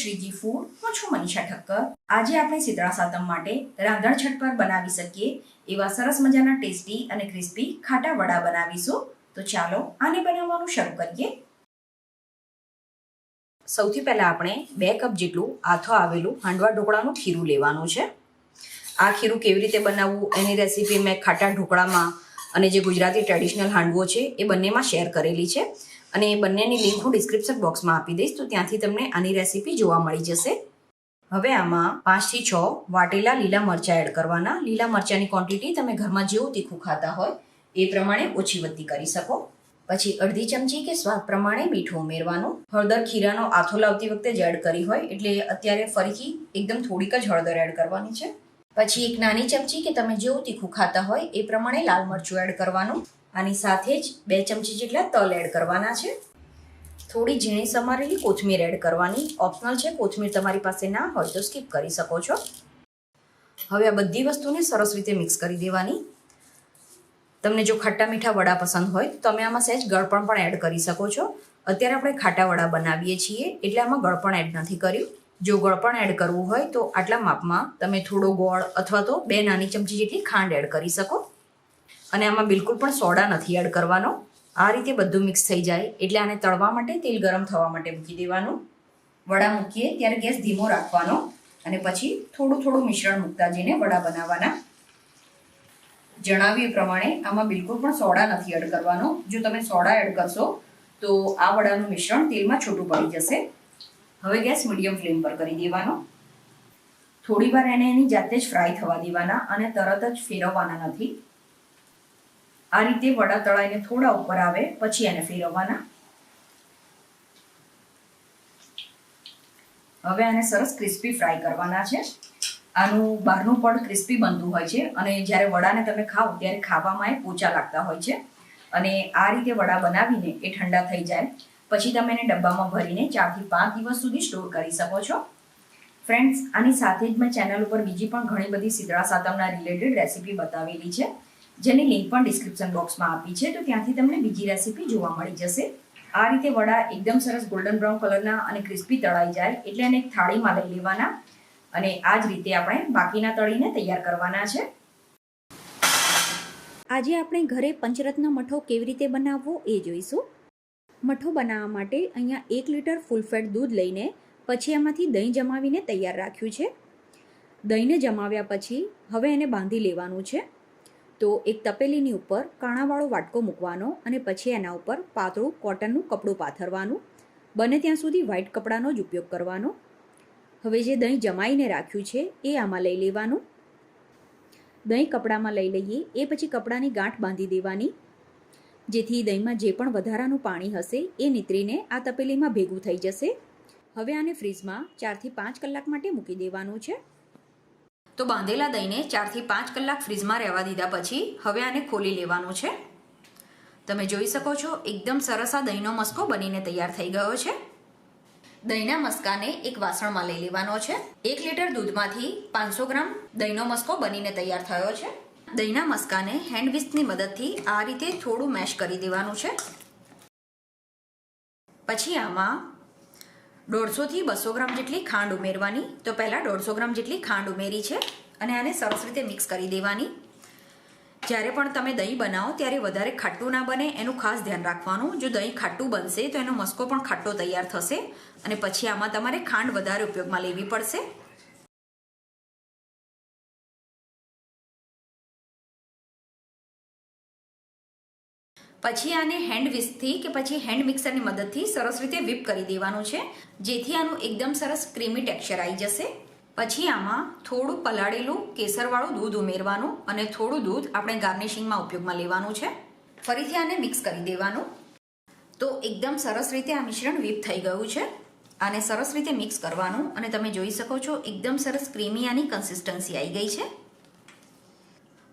Shriji food હું છું મનીષા ઠક્કર. આજે આપણે શીતળા સાતમ માટે રાંધણ છટ પર બનાવી શકીએ એવા સરસ મજાના ટેસ્ટી અને ક્રિસ્પી ખાટા વડા બનાવીશું. તો ચાલો આને બનાવવાનું શરૂ કરીએ. સૌથી પહેલાં આપણે બે કપ જેટલું આથો આવેલું હાંડવા ઢોકળાનું ખીરું લેવાનું છે. આ ખીરું કેવી રીતે બનાવવું એની રેસીપી મેં ખાટા ઢોકળામાં અને જે ગુજરાતી ટ્રેડિશનલ હાંડવો છે એ બંનેમાં શેર કરેલી છે. અને એ બંનેની લિંક હું ડિસ્ક્રિપ્શન બોક્સમાં આપી દઈશ, તો ત્યાંથી તમને આની રેસીપી જોવા મળી જશે. હવે આમાં પાંચથી છ વાટેલા લીલા મરચાં એડ કરવાના. લીલા મરચાંની ક્વોન્ટિટી તમે ઘરમાં જેવું તીખું ખાતા હોય, એ પ્રમાણે ઓછી વધતી કરી શકો. પછી અડધી ચમચી કે સ્વાદ પ્રમાણે મીઠું ઉમેરવાનું. હળદર ખીરાનો આથો લાવતી વખતે જ એડ કરી હોય, એટલે અત્યારે ફરીથી એકદમ થોડીક જ હળદર એડ કરવાની છે. પછી એક નાની ચમચી કે તમે જેવું તીખું ખાતા હોય, એ પ્રમાણે લાલ મરચું એડ કરવાનું. આની સાથે જ બે ચમચી જેટલા તલ એડ કરવાના છે. થોડી ઝીણી સમારેલી કોથમીર એડ કરવાની. ઓપ્શનલ છે, કોથમીર તમારી પાસે ના હોય તો સ્કીપ કરી શકો છો. હવે આ બધી વસ્તુને સરસ રીતે મિક્સ કરી દેવાની. તમને જો ખાટા મીઠા વડા પસંદ હોય, તો તમે આમાં સહેજ ગળપણ પણ એડ કરી શકો છો. અત્યારે આપણે ખાટા વડા બનાવીએ છીએ, એટલે આમાં ગળપણ એડ નથી કર્યું. જો ગળપણ એડ કરવું હોય તો આટલા માપમાં તમે થોડો ગોળ અથવા તો બે નાની ચમચી જેટલી ખાંડ એડ કરી શકો. અને આમાં બિલકુલ પણ સોડા નથી એડ કરવાનો. આ રીતે બધું મિક્સ થઈ જાય. એટલે આને તળવા માટે તેલ ગરમ થવા માટે મૂકી દેવાનું. વડા મૂકીએ, ત્યારે ગેસ ધીમો રાખવાનો. અને પછી થોડું થોડું મિશ્રણ મૂકતા જઈને વડા બનાવવાના. જણાવ્યું પ્રમાણે આમાં બિલકુલ પણ સોડા નથી એડ કરવાનો. જો તમે સોડા એડ કરશો, તો આ વડાનું મિશ્રણ તેલમાં છૂટું પડી જશે. હવે ગેસ મીડિયમ ફ્લેમ પર કરી દેવાનો. થોડી વાર એને એની જાતે જ ફ્રાય થવા દેવાના અને તરત જ ફેરવવાના નથી. આ રીતે વડા તળાઈને થોડા ઉપર આવે, પછી એને ફેરવવાના. હવે આને સરસ ક્રિસ્પી ફ્રાય કરવાના છે. આનું બહારનું પણ ક્રિસ્પી બનતું હોય છે અને જ્યારે વડાને તમે ખાઓ ત્યારે ખાવામાં એ પોચા લાગતા હોય છે. અને આ રીતે વડા બનાવીને એ ઠંડા થઈ જાય. પછી તમે એને ડબ્બામાં ભરીને ચારથી પાંચ દિવસ સુધી સ્ટોર કરી શકો છો. ફ્રેન્ડ્સ, આની સાથે જ મેં ચેનલ ઉપર બીજી પણ ઘણી બધી સિદ્રા સાતમના રિલેટેડ રેસીપી બતાવેલી છે. જેની લિંક પણ ડિસ્ક્રિપ્શન બોક્સમાં આપી છે, તો ત્યાંથી તમને બીજી રેસીપી જોવા મળી જશે. આ રીતે વડા એકદમ સરસ ગોલ્ડન બ્રાઉન કલરના અને ક્રિસ્પી તળાઈ જાય, એટલે એને એક થાળીમાં લઈ લેવાના. અને આ જ રીતે આપણે બાકીના તળીને તૈયાર કરવાના છે. આજે આપણે ઘરે પંચરત્ન મઠો કેવી રીતે બનાવવો એ જોઈશું. મઠો બનાવવા માટે અહીંયા એક લીટર ફૂલફેટ દૂધ લઈને પછી એમાંથી દહીં જમાવીને તૈયાર રાખ્યું છે. દહીંને જમાવ્યા પછી હવે એને બાંધી લેવાનું છે. તો એક તપેલીની ઉપર કાણાવાળો વાટકો મૂકવાનો અને પછી એના ઉપર પાતળું કોટનનું કપડું પાથરવાનું, બને ત્યાં સુધી વ્હાઇટ કપડાનો જ ઉપયોગ કરવાનો. હવે જે દહીં જમાઈને રાખ્યું છે એ આમાં લઈ લેવાનું. દહીં કપડામાં લઈ લઈએ, એ પછી કપડાની ગાંઠ બાંધી દેવાની. જેથી દહીંમાં જે પણ વધારાનું પાણી હશે એ નીતરીને આ તપેલીમાં ભેગું થઈ જશે. હવે આને ફ્રીજમાં ચારથી પાંચ કલાક માટે મૂકી દેવાનું છે. તો બાંધેલા દહીંને ચારથી પાંચ કલાક ફ્રીજમાં રહેવા દીધા પછી હવે આને ખોલી લેવાનું છે. તમે જોઈ શકો છો, એકદમ સરસ આ દહીંનો મસ્કો બનીને તૈયાર થઈ ગયો છે. દહીંના મસ્કાને એક વાસણમાં લઈ લેવાનો છે. એક લીટર દૂધમાંથી પાંચસો ગ્રામ દહીંનો મસ્કો બનીને તૈયાર થયો છે. દહીંના મસ્કાને હેન્ડ મદદથી આ રીતે થોડું મેશ કરી દેવાનું છે. પછી આમાં દોઢસોથી બસો ગ્રામ જેટલી ખાંડ ઉમેરવાની. તો પહેલાં દોઢસો ગ્રામ જેટલી ખાંડ ઉમેરી છે અને આને સરસ રીતે મિક્સ કરી દેવાની. જ્યારે પણ તમે દહીં બનાવો ત્યારે વધારે ખાટું ના બને, એનું ખાસ ધ્યાન રાખવાનું. જો દહીં ખાટું બનશે તો એનો મસ્કો પણ ખાટો તૈયાર થશે અને પછી આમાં તમારે ખાંડ વધારે ઉપયોગમાં લેવી પડશે. પછી આને હેન્ડ વિસ્કથી કે પછી હેન્ડ મિક્સરની મદદથી સરસ રીતે વિપ કરી દેવાનું છે. જેથી આનું એકદમ સરસ ક્રીમી ટેક્સચર આવી જશે. પછી આમાં થોડું પલાળેલું કેસરવાળું દૂધ ઉમેરવાનું અને થોડું દૂધ આપણે ગાર્નિશિંગમાં ઉપયોગમાં લેવાનું છે. ફરીથી આને મિક્સ કરી દેવાનું. તો એકદમ સરસ રીતે આ મિશ્રણ વિપ થઈ ગયું છે. આને સરસ રીતે મિક્સ કરવાનું અને તમે જોઈ શકો છો એકદમ સરસ ક્રીમી આની કન્સિસ્ટન્સી આવી ગઈ છે.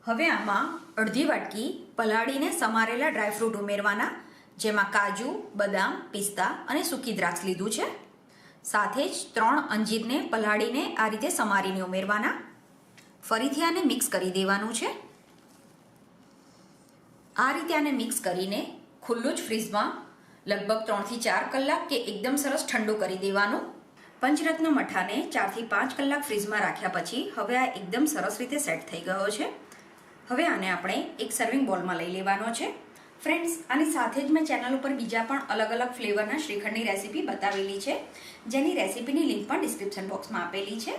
હવે આમાં અડધી વાટકી પલાળીને સમારેલા ડ્રાયફ્રૂટ ઉમેરવાના, જેમાં કાજુ, બદામ, પિસ્તા અને સૂકી દ્રાક્ષ લીધું છે. સાથે જ ત્રણ અંજીરને પલાળીને આ રીતે સમારીને ઉમેરવાના. ફરીથી આને મિક્સ કરી દેવાનું છે. આ રીતે આને મિક્સ કરીને ખુલ્લું જ ફ્રીજમાં લગભગ ત્રણથી ચાર કલાક કે એકદમ સરસ ઠંડુ કરી દેવાનું. પંચરત્ન મઠાને ચારથી પાંચ કલાક ફ્રીઝમાં રાખ્યા પછી હવે આ એકદમ સરસ રીતે સેટ થઈ ગયો છે. હવે આને આપણે એક સર્વિંગ બોલમાં લઈ લેવાનો છે. ફ્રેન્ડ્સ આની સાથે જ મેં ચેનલ ઉપર બીજા પણ અલગ અલગ ફ્લેવરના શ્રીખંડની રેસીપી બતાવેલી છે. જેની રેસીપીની લિંક પણ ડિસ્ક્રિપ્શન બોક્સમાં આપેલી છે.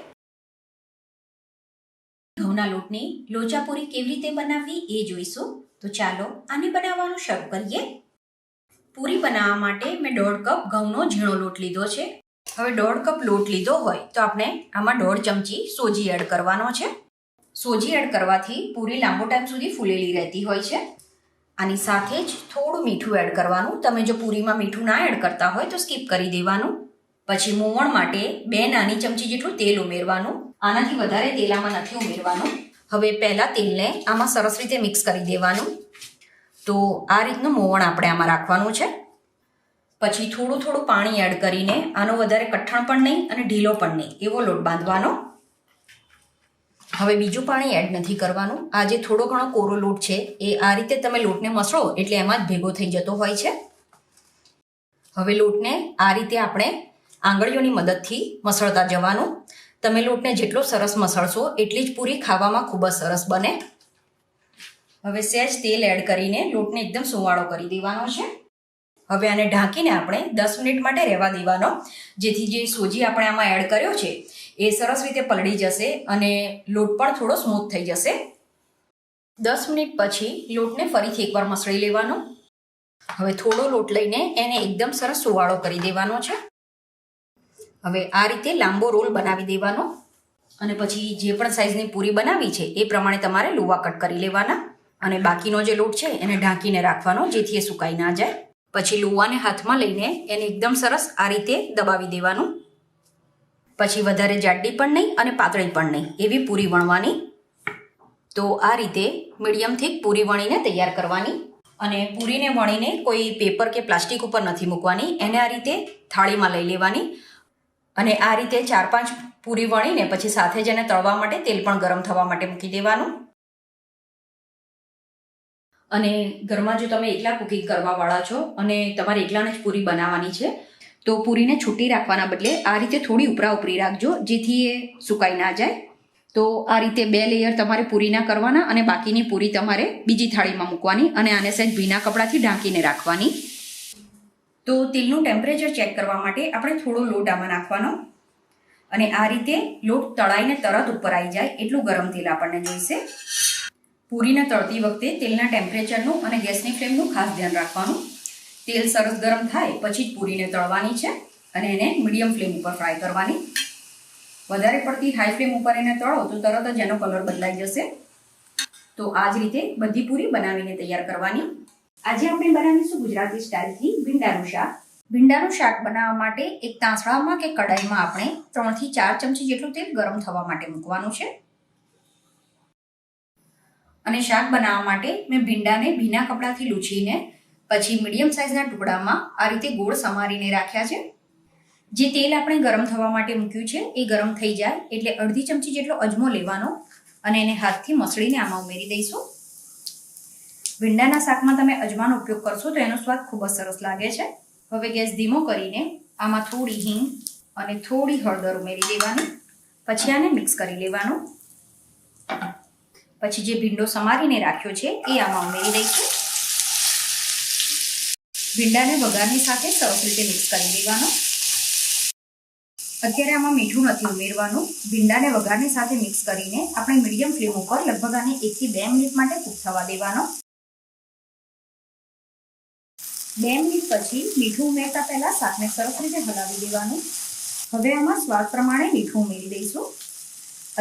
ઘઉંના લોટની લોચાપુરી કેવી રીતે બનાવવી એ જોઈશું. તો ચાલો આને બનાવવાનું શરૂ કરીએ. પૂરી બનાવવા માટે મેં દોઢ કપ ઘઉંનો ઝીણો લોટ લીધો છે. હવે દોઢ કપ લોટ લીધો હોય તો આપણે આમાં દોઢ ચમચી સોજી એડ કરવાનો છે. સોજી એડ કરવાથી પૂરી લાંબો ટાઈમ સુધી ફૂલેલી રહેતી હોય છે. આની સાથે જ થોડું મીઠું એડ કરવાનું. તમે જો પૂરીમાં મીઠું ના એડ કરતા હોય તો સ્કીપ કરી દેવાનું. પછી મોવણ માટે બે નાની ચમચી જેટલું તેલ ઉમેરવાનું. આનાથી વધારે તેલ આમાં નથી ઉમેરવાનું. હવે પહેલાં તેલને આમાં સરસ રીતે મિક્સ કરી દેવાનું. તો આ રીતનું મોવણ આપણે આમાં રાખવાનું છે. પછી થોડું થોડું પાણી એડ કરીને આનો વધારે કઠણ પણ નહીં અને ઢીલો પણ નહીં. એવો લોટ બાંધવાનો. હવે બીજું પાણી એડ નથી કરવાનું. આ જે થોડો ઘણો કોરો લોટ છે, એ આ રીતે તમે લોટને મસળો એટલે એમાં જ ભેગો થઈ જતો હોય છે. હવે લોટને આ રીતે આપણે આંગળીઓની મદદથી મસળતા જવાનું. તમે લોટને જેટલો સરસ મસળશો એટલી જ પૂરી ખાવામાં ખૂબ જ સરસ બને. હવે સહેજ તેલ એડ કરીને લોટને એકદમ સુવાળો કરી દેવાનો છે. હવે આને ઢાંકીને આપણે દસ મિનિટ માટે રહેવા દેવાનો. જેથી જે સોજી આપણે આમાં એડ કર્યો છે એ સરસ રીતે પલળી જશે અને લોટ પણ થોડો સ્મૂથ થઈ જશે. દસ મિનિટ પછી લોટને ફરીથી એકવાર મસળી લેવાનો. હવે થોડો લોટ લઈને એને એકદમ સરસ સુવાળો કરી દેવાનો છે. હવે આ રીતે લાંબો રોલ બનાવી દેવાનો. અને પછી જે પણ સાઈઝની પૂરી બનાવી છે, એ પ્રમાણે તમારે લુવા કટ કરી લેવાના. અને બાકીનો જે લોટ છે, એને ઢાંકીને રાખવાનો, જેથી એ સુકાઈ ના જાય. પછી લુવાને હાથમાં લઈને એને એકદમ સરસ આ રીતે દબાવી દેવાનું. પછી વધારે જાડી પણ નહીં અને પાતળી પણ નહીં. એવી પૂરી વણવાની. તો આ રીતે મીડિયમ થીક પૂરી વણીને તૈયાર કરવાની. અને પૂરીને વણીને કોઈ પેપર કે પ્લાસ્ટિક ઉપર નથી મૂકવાની. એને આ રીતે થાળીમાં લઈ લેવાની. અને આ રીતે ચાર પાંચ પૂરી વણીને પછી સાથે જ એને તળવા માટે તેલ પણ ગરમ થવા માટે મૂકી દેવાનું. અને ઘરમાં જો તમે એકલા કુકિંગ કરવાવાળા છો અને તમારે એકલાને જ પૂરી બનાવવાની છે તો પૂરીને છૂટી રાખવાના બદલે આ રીતે થોડી ઉપરા ઉપરી રાખજો, જેથી એ સુકાઈ ના જાય. તો આ રીતે બે લેયર તમારે પૂરીના કરવાના અને બાકીની પૂરી તમારે બીજી થાળીમાં મૂકવાની અને આને સહેજ ભીના કપડાથી ઢાંકીને રાખવાની. તો તેલનું ટેમ્પરેચર ચેક કરવા માટે આપણે થોડો લોટ આમાં નાખવાનો. અને આ રીતે લોટ તળાઈને તરત ઉપર આવી જાય, એટલું ગરમ તેલ આપણને જોઈશે. પૂરીને તળતી વખતે તેલના ટેમ્પરેચરનું અને ગેસની ફ્લેમનું ખાસ ધ્યાન રાખવાનું. તેલ સરસ ગરમ થાય, પછી જ પૂરીને તળવાની છે અને એને મીડિયમ ફ્લેમ ઉપર ફ્રાય કરવાની. વધારે પડતી હાઈ ફ્લેમ ઉપર એને તળો તો તરત જ એનો કલર બદલાઈ જશે. તો આ જ રીતે બધી પૂરી બનાવીને તૈયાર કરવાની. આજે આપણે બનાવીશું ગુજરાતી સ્ટાઇલથી ભીંડાનું શાક. ભીંડાનું શાક બનાવવા માટે એક તાંસળામાં કે કડાઈમાં આપણે ત્રણથી ચાર ચમચી જેટલું તેલ ગરમ થવા માટે મૂકવાનું છે. અને શાક બનાવવા માટે મેં ભીંડાને ભીના કપડાથી લૂછીને પછી મીડિયમ સાઇઝના ટુકડામાં આ રીતે ગોળ સમારીને રાખ્યા છે. જે તેલ આપણે ગરમ થવા માટે મૂક્યું છે, એ ગરમ થઈ જાય એટલે અડધી ચમચી જેટલો અજમો લેવાનો અને એને હાથથી મસળીને આમાં ઉમેરી દઈશું. ભીંડાના શાકમાં તમે અજમાનો ઉપયોગ કરશો તો એનો સ્વાદ ખૂબ જ સરસ લાગે છે. હવે ગેસ ધીમો કરીને આમાં થોડી હિંગ અને થોડી હળદર ઉમેરી દેવાની. પછી આને મિક્સ કરી લેવાનું. પછી જે ભીંડો સમારીને રાખ્યો છે, એ આમાં ઉમેરી દઈશું. ભીંડાને વઘારની સાથે સરસ રીતે મિક્સ કરી દેવાનો. અત્યારે આમાં મીઠું નથી ઉમેરવાનું. ભીંડાને વઘારની સાથે મિક્સ કરીને આપણે મીડિયમ ફ્લેમ ઉપર લગભગ આને એકથી બે મિનિટ માટે કૂક થવા દેવાનો. બે મિનિટ પછી મીઠું ઉમેરતા પહેલાં શાકને સરસ રીતે હલાવી દેવાનું. હવે આમાં સ્વાદ પ્રમાણે મીઠું ઉમેરી દઈશું.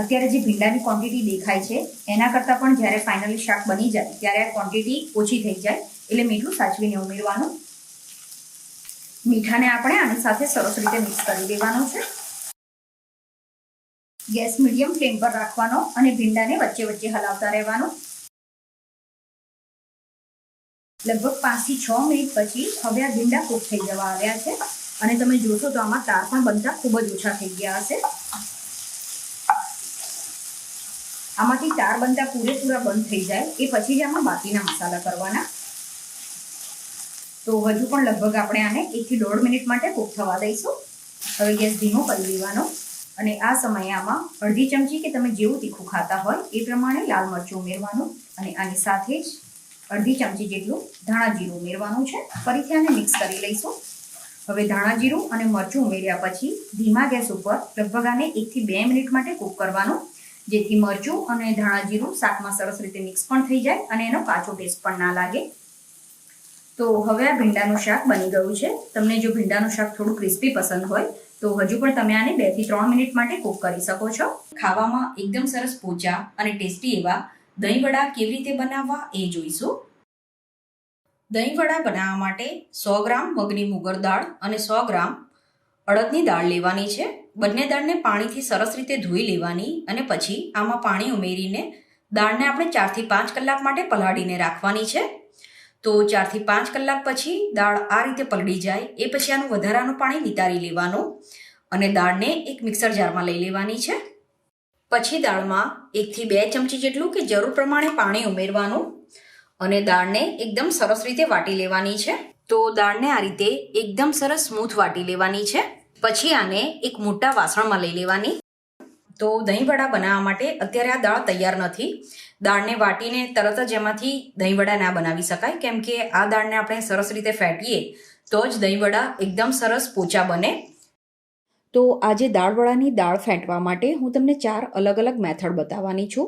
અત્યારે જે ભીંડાની ક્વોન્ટિટી દેખાય છે, એના કરતાં પણ જ્યારે ફાઇનલી શાક બની જાય, ત્યારે આ ક્વોન્ટિટી ઓછી થઈ જાય, એટલે મીઠું સાચવીને ઉમેરવાનું. મીઠાને આપણે આની સાથે સરસ રીતે મિક્સ કરી દેવાનો છે. ગેસ મીડિયમ ફ્લેમ પર રાખવાનો અને ભીંડાને વચ્ચે વચ્ચે હલાવતા રહેવાનું. લગભગ પાંચથી છ મિનિટ પછી હવે આ ભીંડા કૂક થઈ જવા આવ્યા છે. અને તમે જોશો તો આમાં તાર પણ બનતા ખૂબ જ ઓછા થઈ ગયા હશે. આમાંથી તાર બનતા પૂરેપૂરા બંધ થઈ જાય એ પછી જ આમાં બાકીના મસાલા કરવાના. તો હજુ પણ લગભગ આપણે આને એકથી દોઢ મિનિટ માટે કૂક થવા દઈશું. હવે ગેસ ધીમો કરી દેવાનો. અને આ સમયે અડધી ચમચી કે તમે જેવું તીખું ખાતા હોય એ પ્રમાણે લાલ મરચું ઉમેરવાનું અને આની સાથે જ અડધી ચમચી જેટલું ધાણા જીરું ઉમેરવાનું છે. ફરીથી આને મિક્સ કરી લઈશું. હવે ધાણા જીરું અને મરચું ઉમેર્યા પછી ધીમા ગેસ ઉપર લગભગ આને એકથી બે મિનિટ માટે કૂક કરવાનું, જેથી મરચું અને ધાણા જીરું શાકમાં સરસ રીતે મિક્સ પણ થઈ જાય અને એનો કાચો ટેસ્ટ પણ ના લાગે. તો હવે આ ભીંડાનું શાક બની ગયું છે. તમને જો ભીંડાનું શાક થોડું ક્રિસ્પી પસંદ હોય, તો હજુ પણ તમે આને બેથી ત્રણ મિનિટ માટે કૂક કરી શકો છો. ખાવામાં એકદમ સરસ પોચા અને ટેસ્ટી એવા દહીં વડા કેવી રીતે બનાવવા એ જોઈશું. દહીં વડા બનાવવા માટે સો ગ્રામ મગની મુગર દાળ અને સો ગ્રામ અડદની દાળ લેવાની છે. બંને દાળને પાણીથી સરસ રીતે ધોઈ લેવાની અને પછી આમાં પાણી ઉમેરીને દાળને આપણે ચારથી પાંચ કલાક માટે પલાળીને રાખવાની છે. તો ચારથી પાંચ કલાક પછી દાળ આ રીતે પલળી જાય. એ પછી આનું વધારાનું પાણી નિતારી લેવાનું અને દાળને એક મિક્સર જારમાં લઈ લેવાની છે. પછી દાળમાં એકથી બે ચમચી જેટલું કે જરૂર પ્રમાણે પાણી ઉમેરવાનું અને દાળને એકદમ સરસ રીતે વાટી લેવાની છે. તો દાળને આ રીતે એકદમ સરસ સ્મૂથ વાટી લેવાની છે. પછી આને એક મોટા વાસણમાં લઈ લેવાની. તો દહીં વડા બનાવવા માટે અત્યારે આ દાળ તૈયાર નથી. દાળને વાટીને તરત જ એમાંથી દહીં વડા ના બનાવી શકાય. કેમ કે આ દાળને આપણે સરસ રીતે ફેટીએ તો જ દહીં વડા એકદમ સરસ પોચા બને. તો આજે દાળવડાની દાળ ફેંટવા માટે હું તમને ચાર અલગ અલગ મેથડ બતાવવાની છું.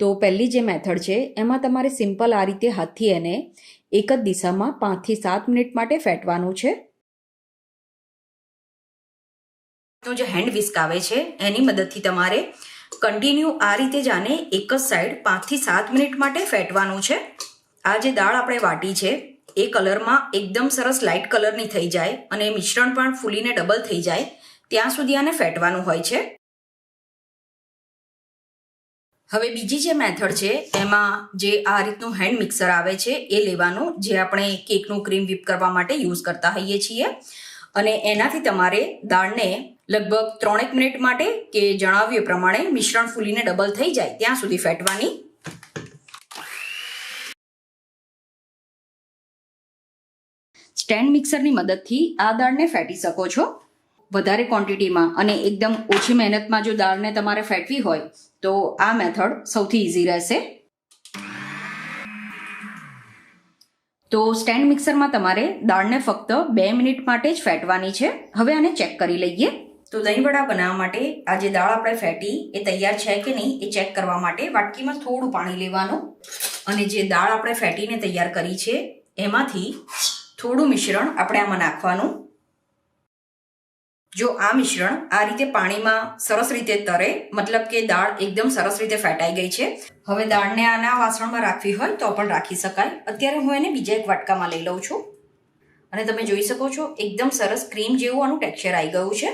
તો પહેલી જે મેથડ છે, એમાં તમારે સિમ્પલ આ રીતે હાથથી એને એક જ દિશામાં પાંચથી સાત મિનિટ માટે ફેંટવાનું છે. નો જે હેન્ડ વિસ્ક આવે છે, એની મદદથી તમારે કન્ટિન્યુ આ રીતે જ આને એક જ સાઈડ પાંચથી સાત મિનિટ માટે ફેટવાનું છે. આ જે દાળ આપણે વાટી છે, એ કલરમાં એકદમ સરસ લાઇટ કલરની થઈ જાય અને મિશ્રણ પણ ફૂલીને ડબલ થઈ જાય, ત્યાં સુધી આને ફેટવાનું હોય છે. હવે બીજી જે મેથડ છે, એમાં જે આ રીતનું હેન્ડ મિક્સર આવે છે, એ લેવાનું જે આપણે કેકનું ક્રીમ વીપ કરવા માટે યુઝ કરતા હોઈએ છીએ. અને એનાથી તમારે દાળને લગભગ ત્રણેક મિનિટ માટે કે જણાવ્યું પ્રમાણે મિશ્રણ ફૂલીને ડબલ થઈ જાય ત્યાં સુધી ફેટવાની. સ્ટેન્ડ મિક્સરની મદદથી આ દાળને ફેટી શકો છો. વધારે ક્વોન્ટિટીમાં અને એકદમ ઓછી મહેનતમાં જો દાળને તમારે ફેટવી હોય તો આ મેથડ સૌથી ઇઝી રહેશે. તો સ્ટેન્ડ મિક્સરમાં તમારે દાળને ફક્ત બે મિનિટ માટે જ ફેટવાની છે. હવે આને ચેક કરી લઈએ. તો દહીં વડા બનાવવા માટે આ જે દાળ આપણે ફેટી એ તૈયાર છે કે નહીં એ ચેક કરવા માટે વાટકીમાં થોડું પાણી લેવાનું અને જે દાળ આપણે ફેટીને તૈયાર કરી છે, એમાંથી થોડું મિશ્રણ આપણે આમાં નાખવાનું. જો આ મિશ્રણ આ રીતે પાણીમાં સરસ રીતે તરે, મતલબ કે દાળ એકદમ સરસ રીતે ફેટાઈ ગઈ છે. હવે દાળને આના વાસણમાં રાખવી હોય તો પણ રાખી શકાય. અત્યારે હું એને બીજા એક વાટકામાં લઈ લઉં છું. અને તમે જોઈ શકો છો, એકદમ સરસ ક્રીમ જેવું આનું ટેક્સચર આવી ગયું છે.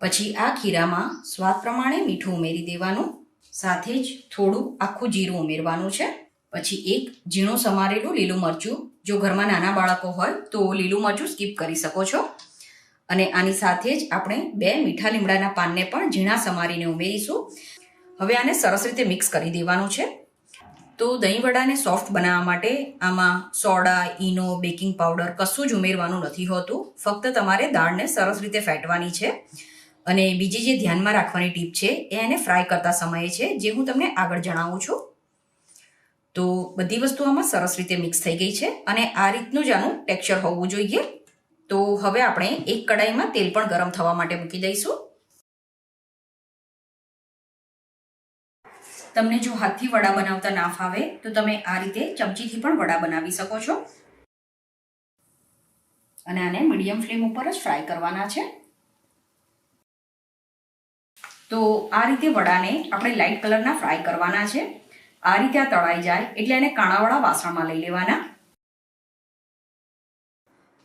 પછી આ ખીરામાં સ્વાદ પ્રમાણે મીઠું ઉમેરી દેવાનું, સાથે જ થોડું આખું જીરું ઉમેરવાનું છે. પછી એક ઝીણું સમારેલું લીલું મરચું, જો ઘરમાં નાના બાળકો હોય તો લીલું મરચું સ્કીપ કરી શકો છો. અને આની સાથે જ આપણે બે મીઠા લીમડાના પાનને પણ ઝીણા સમારીને ઉમેરીશું. હવે આને સરસ રીતે મિક્સ કરી દેવાનું છે. તો દહીં વડાને સોફ્ટ બનાવવા માટે આમાં સોડા, ઈનો, બેકિંગ પાવડર કશું જ ઉમેરવાનું નથી હોતું. ફક્ત તમારે દાળને સરસ રીતે ફેટવાની છે. અને બીજી જે ધ્યાનમાં રાખવાની ટીપ છે, એ એને ફ્રાય કરતા સમયે છે, જે હું તમને આગળ જણાવું છું. તો બધી વસ્તુ આમાં સરસ રીતે મિક્સ થઈ ગઈ છે અને આ રીતનું જ આનું ટેક્સચર હોવું જોઈએ. તો હવે આપણે એક કડાઈમાં તેલ પણ ગરમ થવા માટે મૂકી દઈશું. તમને જો હાથથી વડા બનાવતા ના ફાવે, તો તમે આ રીતે ચમચીથી પણ વડા બનાવી શકો છો. અને આને મીડિયમ ફ્લેમ ઉપર જ ફ્રાય કરવાના છે. તો આ રીતે વડાને આપણે લાઇટ કલરના ફ્રાય કરવાના છે. આ રીતે આ તળાઈ જાય એટલે એને કાણાવાળા વાસણમાં લઈ લેવાના.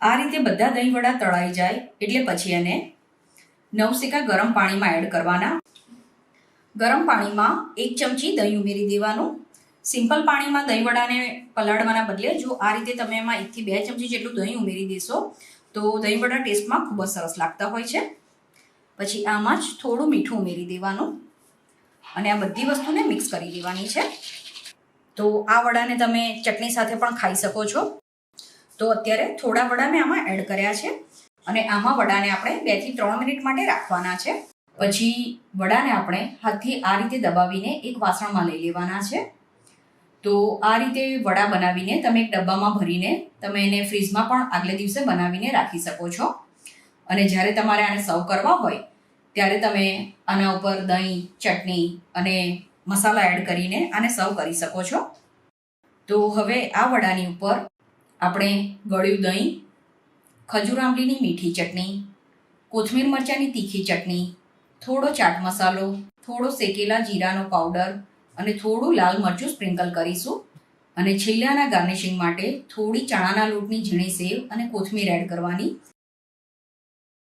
આ રીતે બધા દહીં વડા તળાઈ જાય એટલે પછી એને નવસેકા ગરમ પાણીમાં એડ કરવાના. ગરમ પાણીમાં એક ચમચી દહીં ઉમેરી દેવાનું. સિમ્પલ પાણીમાં દહીં વડાને પલાળવાના બદલે જો આ રીતે તમે એમાં એકથી બે ચમચી જેટલું દહીં ઉમેરી દેશો તો દહીં વડા ટેસ્ટમાં ખૂબ જ સરસ લાગતા હોય છે. પછી આમાં જ થોડું મીઠું ઉમેરી દેવાનું અને આ બધી વસ્તુને મિક્સ કરી દેવાની છે. તો આ વડાને તમે ચટણી સાથે પણ ખાઈ શકો છો. તો અત્યારે થોડા વડા મેં આમાં એડ કર્યા છે અને આમાં વડાને આપણે બેથી ત્રણ મિનિટ માટે રાખવાના છે. પછી વડાને આપણે હાથથી આ રીતે દબાવીને એક વાસણમાં લઈ લેવાના છે. તો આ રીતે વડા બનાવીને તમે એક ડબ્બામાં ભરીને તમે એને ફ્રીજમાં પણ આગલે દિવસે બનાવીને રાખી શકો છો. અને જ્યારે તમારે આને સર્વ કરવા હોય, ત્યારે તમે આના ઉપર દહીં, ચટણી અને મસાલા એડ કરીને આને સર્વ કરી શકો છો. તો હવે આ વડાની ઉપર આપણે ગળ્યું દહીં, ખજૂર આંબલીની મીઠી ચટણી, કોથમીર મરચાંની તીખી ચટણી, થોડો ચાટ મસાલો, થોડો શેકેલા જીરાનો પાવડર અને થોડું લાલ મરચું સ્પ્રિંકલ કરીશું. અને છેલ્લાના ગાર્નિશિંગ માટે થોડી ચણાના લોટની ઝીણી સેવ અને કોથમીર એડ કરવાની